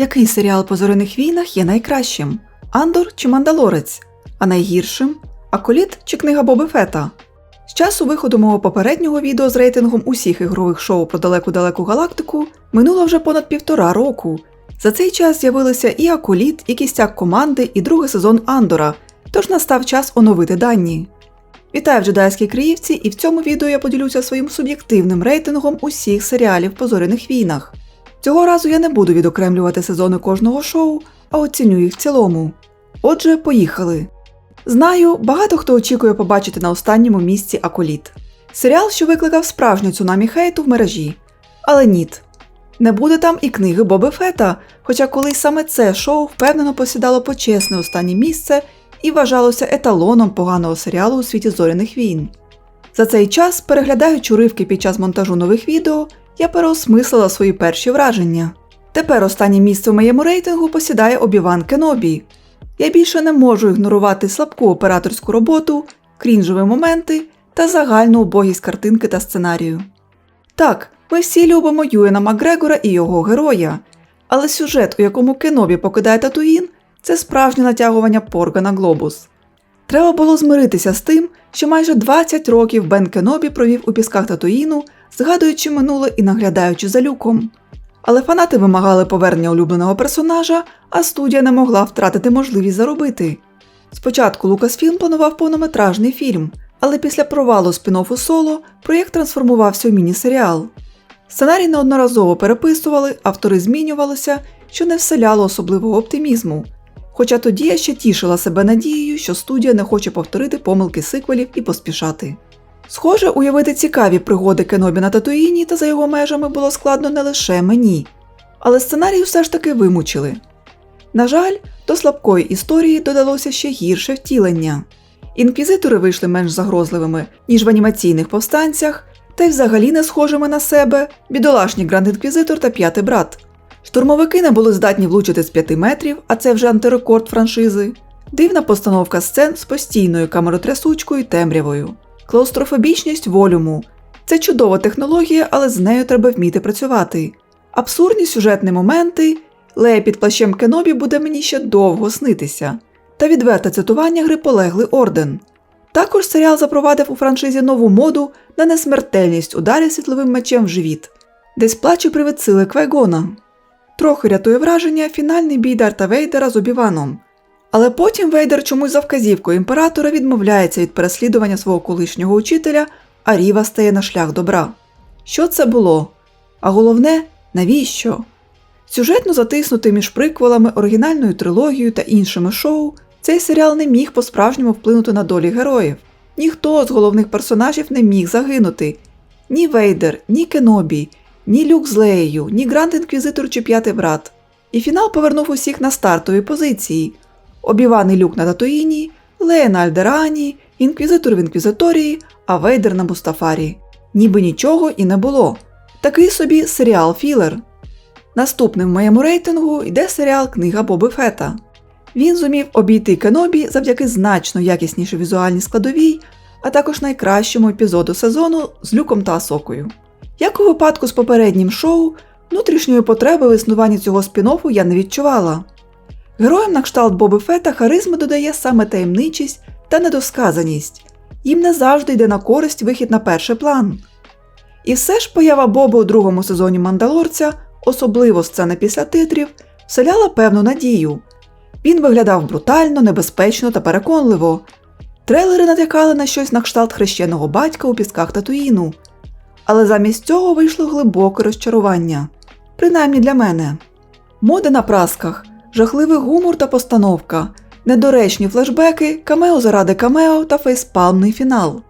Який серіал по зоряних війнах є найкращим? Андор чи Мандалорець? А найгіршим? Аколіт чи книга Боби Фета? З часу виходу мого попереднього відео з рейтингом усіх ігрових шоу про далеку-далеку галактику минуло вже понад півтора року. За цей час з'явилися і Аколіт, і кістяк команди, і другий сезон Андора, тож настав час оновити дані. Вітаю в джедайській Криївці, і в цьому відео я поділюся своїм суб'єктивним рейтингом усіх серіалів по зоряних війнах. Цього разу я не буду відокремлювати сезони кожного шоу, а оціню їх в цілому. Отже, поїхали. Знаю, багато хто очікує побачити на останньому місці Аколіт. Серіал, що викликав справжню цунамі хейту в мережі. Але ніт. Не буде там і книги Боби Фета, хоча колись саме це шоу впевнено посідало почесне останнє місце і вважалося еталоном поганого серіалу у світі зоряних війн. За цей час, переглядаючи уривки під час монтажу нових відео, я переосмислила свої перші враження. Тепер останнє місце в моєму рейтингу посідає Обіван Кенобі. Я більше не можу ігнорувати слабку операторську роботу, крінжові моменти та загальну убогість картинки та сценарію. Так, ми всі любимо Юена Макгрегора і його героя, але сюжет, у якому Кенобі покидає Татуїн, це справжнє натягування порга на глобус. Треба було змиритися з тим, що майже 20 років Бен Кенобі провів у пісках Татуїну, згадуючи минуле і наглядаючи за люком. Але фанати вимагали повернення улюбленого персонажа, а студія не могла втратити можливість заробити. Спочатку Лукасфільм планував повнометражний фільм, але після провалу спін-оффу соло проєкт трансформувався у міні-серіал. Сценарій неодноразово переписували, автори змінювалися, що не вселяло особливого оптимізму. Хоча тоді я ще тішила себе надією, що студія не хоче повторити помилки сиквелів і поспішати. Схоже, уявити цікаві пригоди Кенобі на Татуїні та за його межами було складно не лише мені, але сценарій все ж таки вимучили. На жаль, до слабкої історії додалося ще гірше втілення. Інквізитори вийшли менш загрозливими, ніж в анімаційних повстанцях, та й взагалі не схожими на себе бідолашні Гранд Інквізитор та п'ятий брат. Штурмовики не були здатні влучити з 5 метрів, а це вже антирекорд франшизи. Дивна постановка сцен з постійною камеротрясучкою і темрявою. Клаустрофобічність волюму. Це чудова технологія, але з нею треба вміти працювати. Абсурдні сюжетні моменти. Лея під плащем Кенобі буде мені ще довго снитися. Та відверте цитування гри полеглий орден. Також серіал запровадив у франшизі нову моду на несмертельність ударів світловим мечем в живіт, десь плаче привид сили Квайгона. Трохи рятує враження фінальний бій Дарта Вейдера з Обіваном. Але потім Вейдер чомусь за вказівкою імператора відмовляється від переслідування свого колишнього учителя, а Ріва стає на шлях добра. Що це було? А головне, навіщо? Сюжетно затиснутий між приквелами, оригінальною трилогією та іншими шоу, цей серіал не міг по-справжньому вплинути на долі героїв. Ніхто з головних персонажів не міг загинути. Ні Вейдер, ні Кенобі, ні Люк з Леєю, ні Гранд Інквізитор чи П'ятий брат. І фінал повернув усіх на стартові позиції. Обіван і Люк на Татуїні, Лея на Альдерані, Інквізитор в Інквізиторії, а Вейдер на Мустафарі. Ніби нічого і не було. Такий собі серіал Філер. Наступним в моєму рейтингу йде серіал Книга Боби Фета. Він зумів обійти Кенобі завдяки значно якіснішій візуальній складовій, а також найкращому епізоду сезону з люком та Асокою. Як у випадку з попереднім шоу, внутрішньої потреби в існуванні цього спін-оффу я не відчувала. Героям на кшталт Боби Фета харизми додає саме таємничість та недосказаність, їм не завжди йде на користь вихід на перший план. І все ж поява Боби у другому сезоні Мандалорця, особливо сцена після титрів, вселяла певну надію. Він виглядав брутально, небезпечно та переконливо. Трейлери натякали на щось на кшталт хрещеного батька у пісках Татуїну. Але замість цього вийшло глибоке розчарування, принаймні для мене. Моди на прасках, жахливий гумор та постановка, недоречні флешбеки, камео заради камео та фейспалмний фінал.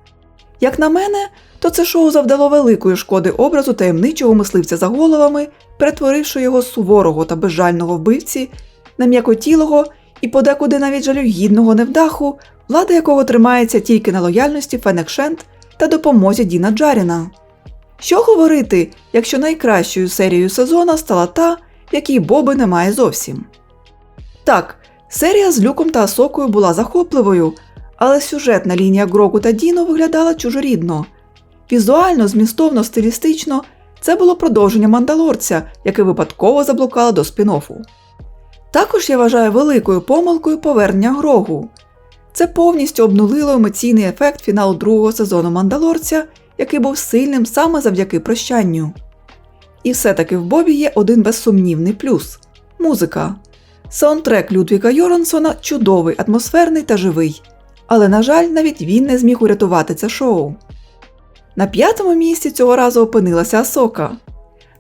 Як на мене, то це шоу завдало великої шкоди образу таємничого мисливця за головами, перетворивши його з суворого та безжального вбивці на м'якотілого і подекуди навіть жалюгідного невдаху, влада якого тримається тільки на лояльності Фенекшент та допомозі Діна Джаріна. Що говорити, якщо найкращою серією сезону стала та, в якій Боби немає зовсім? Так, серія з Люком та Асокою була захопливою, але сюжетна лінія Гроку та Діно виглядала чужорідно. Візуально, змістовно, стилістично це було продовження мандалорця, яке випадково заблукало до спін-оффу. Також я вважаю великою помилкою повернення Грогу. Це повністю обнулило емоційний ефект фіналу другого сезону Мандалорця, який був сильним саме завдяки прощанню. І все-таки в Бобі є один безсумнівний плюс музика. Саундтрек Людвіга Йорансона чудовий, атмосферний та живий. Але, на жаль, навіть він не зміг урятувати це шоу. На п'ятому місці цього разу опинилася Асока.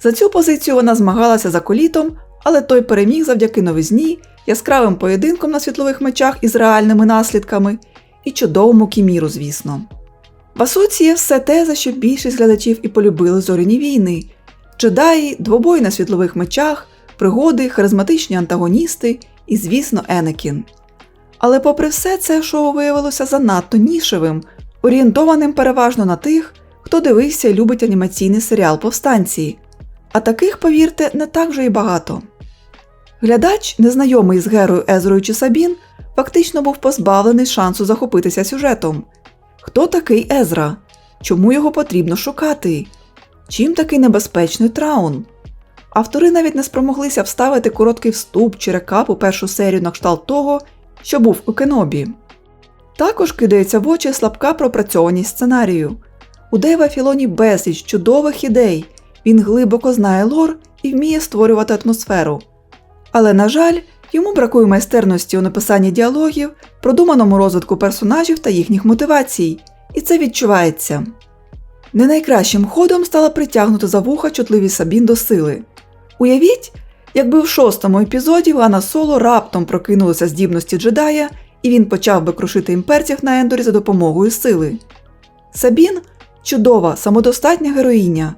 За цю позицію вона змагалася за колітом, але той переміг завдяки новизні, яскравим поєдинком на світлових мечах із реальними наслідками і чудовому кіміру, звісно. В Асоці є все те, за що більшість глядачів і полюбили зоряні війни: джедаї, двобой на світлових мечах, пригоди, харизматичні антагоністи і, звісно, Енекін. Але попри все, це шоу виявилося занадто нішевим, орієнтованим переважно на тих, хто дивився і любить анімаційний серіал Повстанці. А таких, повірте, не так вже й багато. Глядач, незнайомий з Герою Езрою чи Сабін, фактично був позбавлений шансу захопитися сюжетом. Хто такий Езра? Чому його потрібно шукати? Чим такий небезпечний траун? Автори навіть не спромоглися вставити короткий вступ чи рекап у першу серію на кшталт того, що був у Кенобі. Також кидається в очі слабка пропрацьованість сценарію. У Дейва Філоні безліч чудових ідей, він глибоко знає лор і вміє створювати атмосферу. Але, на жаль, йому бракує майстерності у написанні діалогів, продуманому розвитку персонажів та їхніх мотивацій, і це відчувається. Не найкращим ходом стала притягнути за вуха чутливість Сабін до сили. Уявіть, якби в шостому епізоді Лана Соло раптом прокинулися здібності джедая, і він почав би крушити імперців на Ендорі за допомогою сили. Сабін чудова, самодостатня героїня.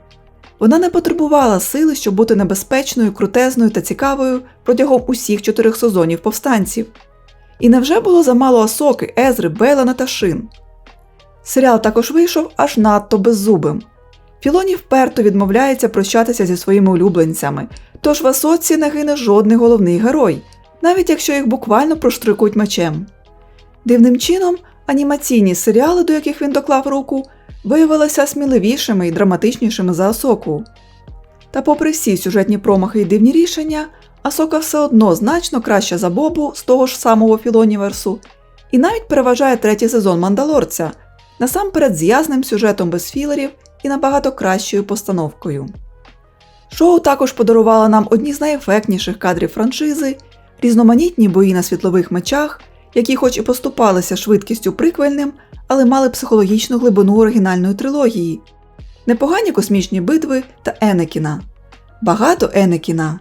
Вона не потребувала сили, щоб бути небезпечною, крутезною та цікавою протягом усіх чотирьох сезонів повстанців. І невже було замало Асоки, Езри, Белана та Шин? Серіал також вийшов аж надто беззубим. Філоні вперто відмовляється прощатися зі своїми улюбленцями, тож в Асоці не гине жодний головний герой, навіть якщо їх буквально проштрикують мечем. Дивним чином, анімаційні серіали, до яких він доклав руку, виявилися сміливішими і драматичнішими за Асоку. Та, попри всі сюжетні промахи і дивні рішення, Асока все одно значно краща за Бобу з того ж самого Філоніверсу, і навіть переважає третій сезон Мандалорця, насамперед з сюжетом без філерів і набагато кращою постановкою. Шоу також подарувало нам одні з найефектніших кадрів франшизи, різноманітні бої на світлових мечах, які, хоч і поступалися швидкістю приквельним, але мали психологічну глибину оригінальної трилогії, непогані космічні битви та Енекіна. Багато Енекіна.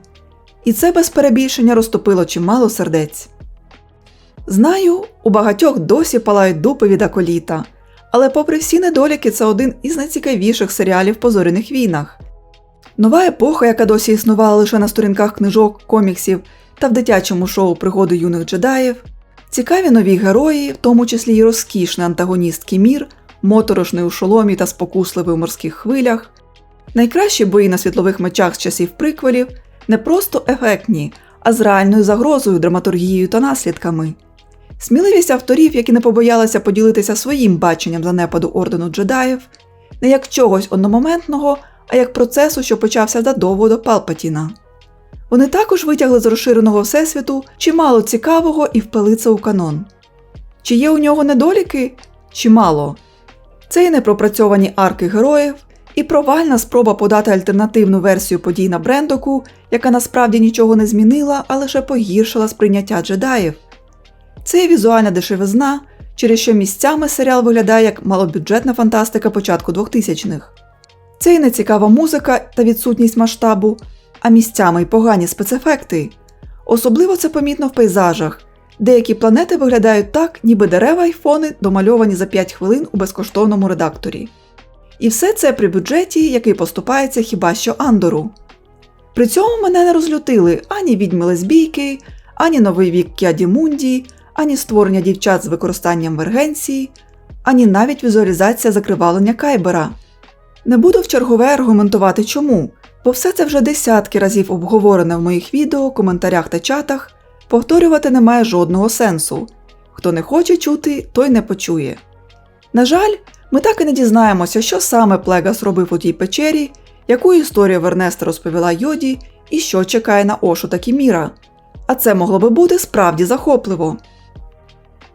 І це без перебільшення розтопило чимало сердець. Знаю, у багатьох досі палають дупи від аколіта, але, попри всі недоліки, це один із найцікавіших серіалів по зоряних війнах. Нова епоха, яка досі існувала лише на сторінках книжок, коміксів та в дитячому шоу Пригоди юних джедаїв, цікаві нові герої, в тому числі й розкішний антагоніст Кімір, моторошний у шоломі та спокусливий у морських хвилях, найкращі бої на світлових мечах з часів приквелів не просто ефектні, а з реальною загрозою, драматургією та наслідками. Сміливість авторів, які не побоялися поділитися своїм баченням занепаду ордену джедаїв, не як чогось одномоментного, а як процесу, що почався задовго до Палпатіна. Вони також витягли з розширеного всесвіту чимало цікавого і впили це у канон. Чи є у нього недоліки? Чимало. Це і непропрацьовані арки героїв, і провальна спроба подати альтернативну версію подій на Брендоку, яка насправді нічого не змінила, а лише погіршила сприйняття джедаїв. Це і візуальна дешевизна, через що місцями серіал виглядає як малобюджетна фантастика початку 2000-х. Це і нецікава музика та відсутність масштабу, а місцями й погані спецефекти. Особливо це помітно в пейзажах. Деякі планети виглядають так, ніби дерева й фони домальовані за 5 хвилин у безкоштовному редакторі. І все це при бюджеті, який поступається хіба що Андору. При цьому мене не розлютили ані відьми лесбійки, ані новий вік Кяді Мунді, ані створення дівчат з використанням вергенції, ані навіть візуалізація закривалення Кайбера. Не буду в чергове аргументувати чому, бо все це вже десятки разів обговорене в моїх відео, коментарях та чатах, повторювати немає жодного сенсу. Хто не хоче чути, той не почує. На жаль, ми так і не дізнаємося, що саме Плегас робив у тій печері яку історію Вернеста розповіла Йоді і що чекає на Ошу та Кіміра. А це могло би бути справді захопливо.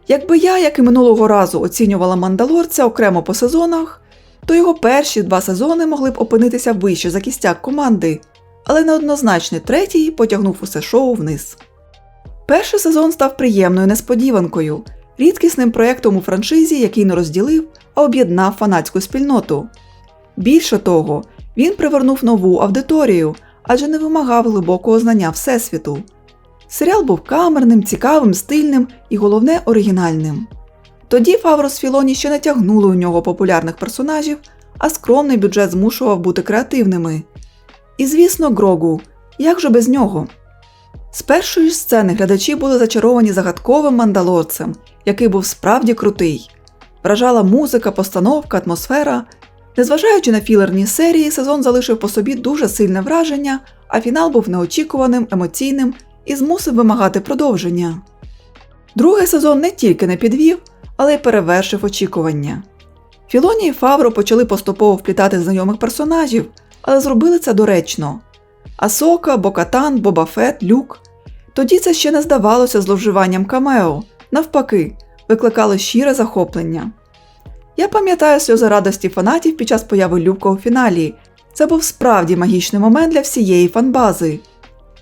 Якби я, як і минулого разу, оцінювала мандалорця окремо по сезонах, то його перші два сезони могли б опинитися вище за кістяк команди, але неоднозначний третій потягнув усе шоу вниз. Перший сезон став приємною несподіванкою, рідкісним проєктом у франшизі, який не розділив, а об'єднав фанатську спільноту. Більше того, він привернув нову аудиторію, адже не вимагав глибокого знання Всесвіту. Серіал був камерним, цікавим, стильним і головне оригінальним. Тоді Фавро з Філоні ще не тягнули у нього популярних персонажів, а скромний бюджет змушував бути креативними. І, звісно, Грогу, як же без нього? З першої сцени глядачі були зачаровані загадковим мандалорцем, який був справді крутий. Вражала музика, постановка, атмосфера. Незважаючи на філерні серії, сезон залишив по собі дуже сильне враження, а фінал був неочікуваним, емоційним і змусив вимагати продовження. Другий сезон не тільки не підвів, але й перевершив очікування. Філоні і Фавро почали поступово вплітати знайомих персонажів, але зробили це доречно. Асока, Бокатан, Боба Фет, Люк. Тоді це ще не здавалося зловживанням камео, навпаки, викликало щире захоплення. Я пам'ятаю сльози радості фанатів під час появи Люка у фіналі. Це був справді магічний момент для всієї фанбази.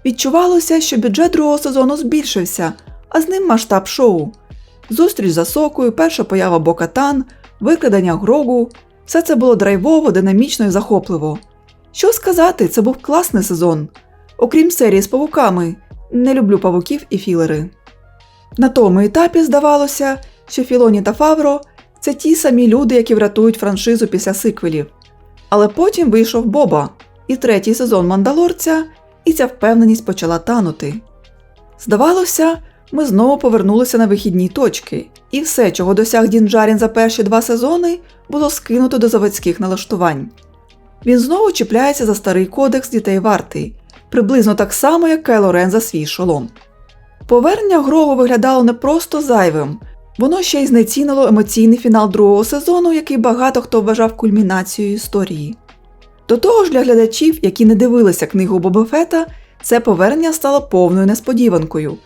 Відчувалося, що бюджет другого сезону збільшився, а з ним масштаб шоу. Зустріч з Асокою, перша поява Бокатан, викрадення Грогу все це було драйвово, динамічно і захопливо. Що сказати, це був класний сезон. Окрім серії з павуками, не люблю павуків і філери. На тому етапі здавалося, що Філоні та Фавро це ті самі люди, які врятують франшизу після сиквелів. Але потім вийшов Боба і третій сезон Мандалорця, і ця впевненість почала танути. Здавалося, ми знову повернулися на вихідні точки, і все, чого досяг Дінджарін за перші два сезони, було скинуто до заводських налаштувань. Він знову чіпляється за старий кодекс дітей вартий, приблизно так само, як Кайло Рен за свій шолом. Повернення Грогу виглядало не просто зайвим, воно ще й знецінило емоційний фінал другого сезону, який багато хто вважав кульмінацією історії. До того ж, для глядачів, які не дивилися книгу Бобофета, це повернення стало повною несподіванкою.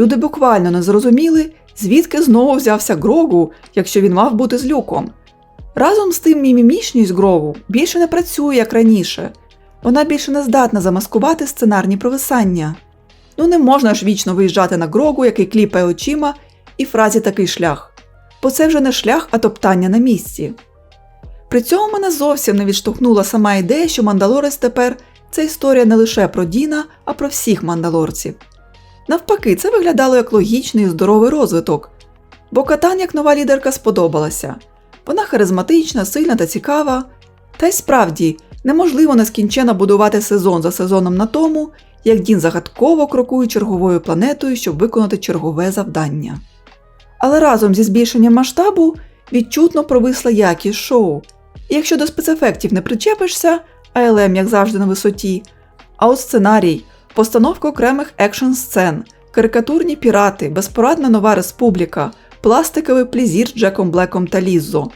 Люди буквально не зрозуміли, звідки знову взявся Грогу, якщо він мав бути з люком. Разом з тим мімімішність Грогу більше не працює, як раніше. Вона більше не здатна замаскувати сценарні провисання. Ну не можна ж вічно виїжджати на Грогу, який кліпає очима, і фразі такий шлях. Бо це вже не шлях, а топтання на місці. При цьому мене зовсім не відштовхнула сама ідея, що Мандалорець тепер це історія не лише про Діна, а про всіх мандалорців. Навпаки, це виглядало як логічний і здоровий розвиток, бо Катан як нова лідерка сподобалася. Вона харизматична, сильна та цікава. Та й справді неможливо нескінченно будувати сезон за сезоном на тому, як Дін загадково крокує черговою планетою, щоб виконати чергове завдання. Але разом зі збільшенням масштабу відчутно провисла якість шоу, якщо до спецефектів не причепишся, АЛМ, як завжди, на висоті, а от сценарій, постановка окремих екшн сцен, карикатурні пірати, безпорадна нова республіка, пластиковий плізір з Джеком Блеком та Ліззо.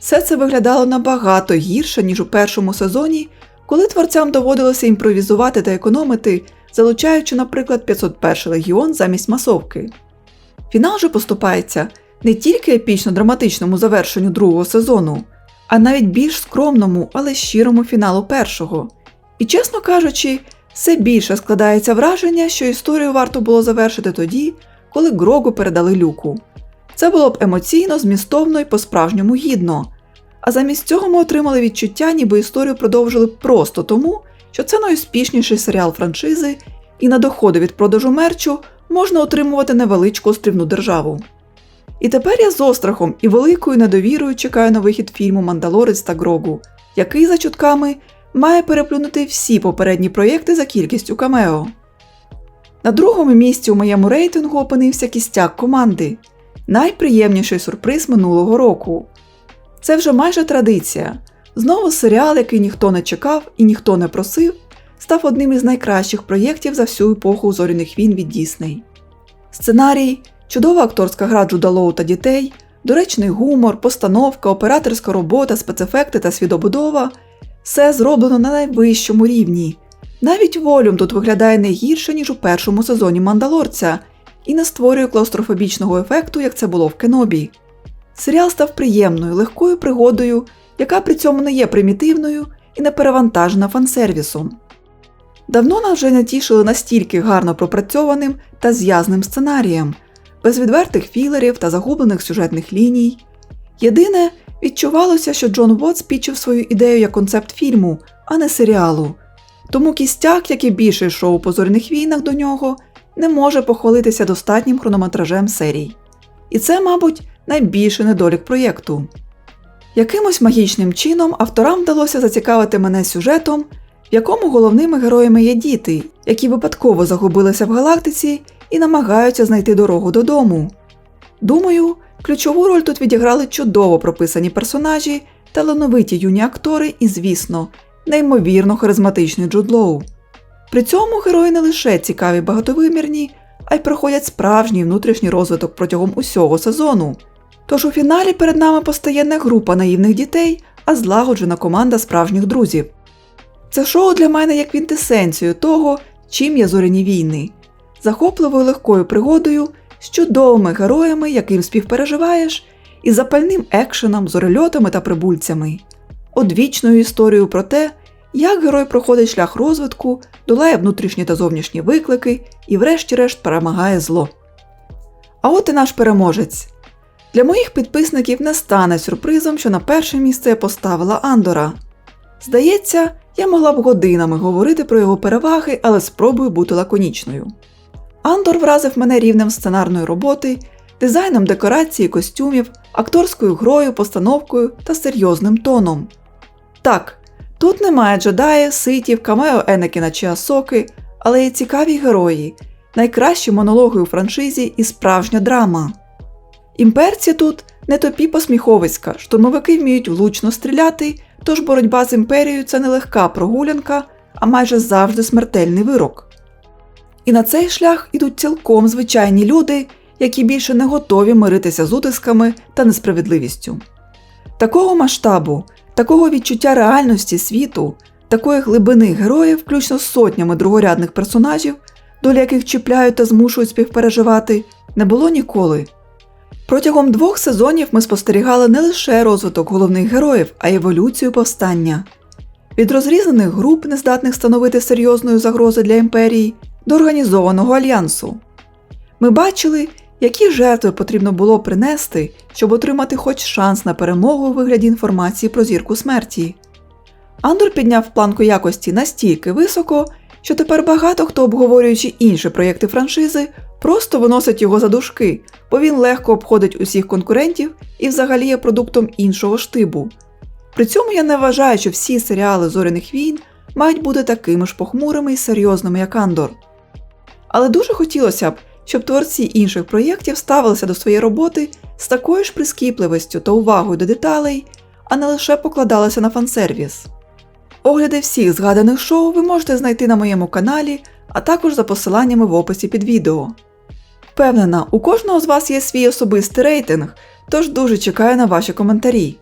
Все це виглядало набагато гірше, ніж у першому сезоні, коли творцям доводилося імпровізувати та економити, залучаючи, наприклад, 501 легіон замість масовки. Фінал же поступається не тільки епічно драматичному завершенню другого сезону, а навіть більш скромному, але щирому фіналу першого. І, чесно кажучи, все більше складається враження, що історію варто було завершити тоді, коли Грогу передали люку. Це було б емоційно, змістовно і по-справжньому гідно. А замість цього ми отримали відчуття, ніби історію продовжили просто тому, що це найуспішніший серіал франшизи, і на доходи від продажу мерчу можна отримувати невеличку острівну державу. І тепер я з острахом і великою недовірою чекаю на вихід фільму Мандалорець та Грогу, який, за чутками, має переплюнути всі попередні проєкти за кількістю камео. На другому місці у моєму рейтингу опинився кістяк команди найприємніший сюрприз минулого року. Це вже майже традиція. Знову серіал, який ніхто не чекав і ніхто не просив, став одним із найкращих проєктів за всю епоху зоряних війн від Дісней. Сценарій, чудова акторська гра Джуда Лоу та дітей, доречний гумор, постановка, операторська робота, спецефекти та свідобудова Все зроблено на найвищому рівні. Навіть волюм тут виглядає не гірше, ніж у першому сезоні Мандалорця, і не створює клаустрофобічного ефекту, як це було в Кенобі. Серіал став приємною, легкою пригодою, яка при цьому не є примітивною і не перевантажена фансервісом. Давно нас вже не тішили настільки гарно пропрацьованим та зв'язним сценарієм, без відвертих філерів та загублених сюжетних ліній. Єдине, відчувалося, що Джон Вотс пічив свою ідею як концепт фільму, а не серіалу. Тому кістяк, як і більше шоу по зоряних війнах до нього, не може похвалитися достатнім хронометражем серій. І це, мабуть, найбільший недолік проєкту. Якимось магічним чином авторам вдалося зацікавити мене сюжетом, в якому головними героями є діти, які випадково загубилися в галактиці і намагаються знайти дорогу додому. Думаю, ключову роль тут відіграли чудово прописані персонажі, талановиті юні актори і, звісно, неймовірно харизматичний Джуд Лоу. При цьому герої не лише цікаві багатовимірні, а й проходять справжній внутрішній розвиток протягом усього сезону. Тож у фіналі перед нами постає не група наївних дітей, а злагоджена команда справжніх друзів. Це шоу для мене є квінтесенцією того, чим є зоряні війни, захопливою легкою пригодою, з чудовими героями, яким співпереживаєш, і запальним екшеном, зорельотами та прибульцями, одвічною історією про те, як герой проходить шлях розвитку, долає внутрішні та зовнішні виклики і, врешті-решт, перемагає зло. А от і наш переможець. Для моїх підписників не стане сюрпризом, що на перше місце я поставила Андора. Здається, я могла б годинами говорити про його переваги, але спробую бути лаконічною. Андор вразив мене рівнем сценарної роботи, дизайном декорації, костюмів, акторською грою, постановкою та серйозним тоном. Так, тут немає джедаїв, ситів, камео Енекіна чи Асоки, але є цікаві герої, найкращі монологи у франшизі і справжня драма. Імперці тут не топі посміховиська, штурмовики вміють влучно стріляти, тож боротьба з імперією це не легка прогулянка, а майже завжди смертельний вирок. І на цей шлях ідуть цілком звичайні люди, які більше не готові миритися з утисками та несправедливістю. Такого масштабу, такого відчуття реальності світу, такої глибини героїв, включно з сотнями другорядних персонажів, долі яких чіпляють та змушують співпереживати, не було ніколи. Протягом двох сезонів ми спостерігали не лише розвиток головних героїв, а й еволюцію повстання. Від розрізнених груп, нездатних становити серйозної загрози для імперії, до організованого альянсу. Ми бачили, які жертви потрібно було принести, щоб отримати хоч шанс на перемогу у вигляді інформації про зірку смерті. Андор підняв планку якості настільки високо, що тепер багато хто, обговорюючи інші проєкти франшизи, просто виносить його за дужки, бо він легко обходить усіх конкурентів і взагалі є продуктом іншого штибу. При цьому я не вважаю, що всі серіали зоряних війн мають бути такими ж похмурими і серйозними, як Андор. Але дуже хотілося б, щоб творці інших проєктів ставилися до своєї роботи з такою ж прискіпливістю та увагою до деталей, а не лише покладалися на фансервіс. Огляди всіх згаданих шоу ви можете знайти на моєму каналі, а також за посиланнями в описі під відео. Впевнена, у кожного з вас є свій особистий рейтинг, тож дуже чекаю на ваші коментарі.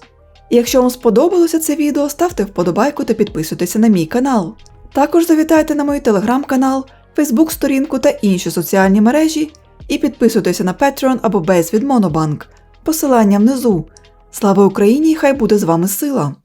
І якщо вам сподобалося це відео, ставте вподобайку та підписуйтеся на мій канал. Також завітайте на мій телеграм-канал, фейсбук-сторінку та інші соціальні мережі і підписуйтеся на Patreon або Base від. Посилання внизу. Слава Україні! Хай буде з вами сила!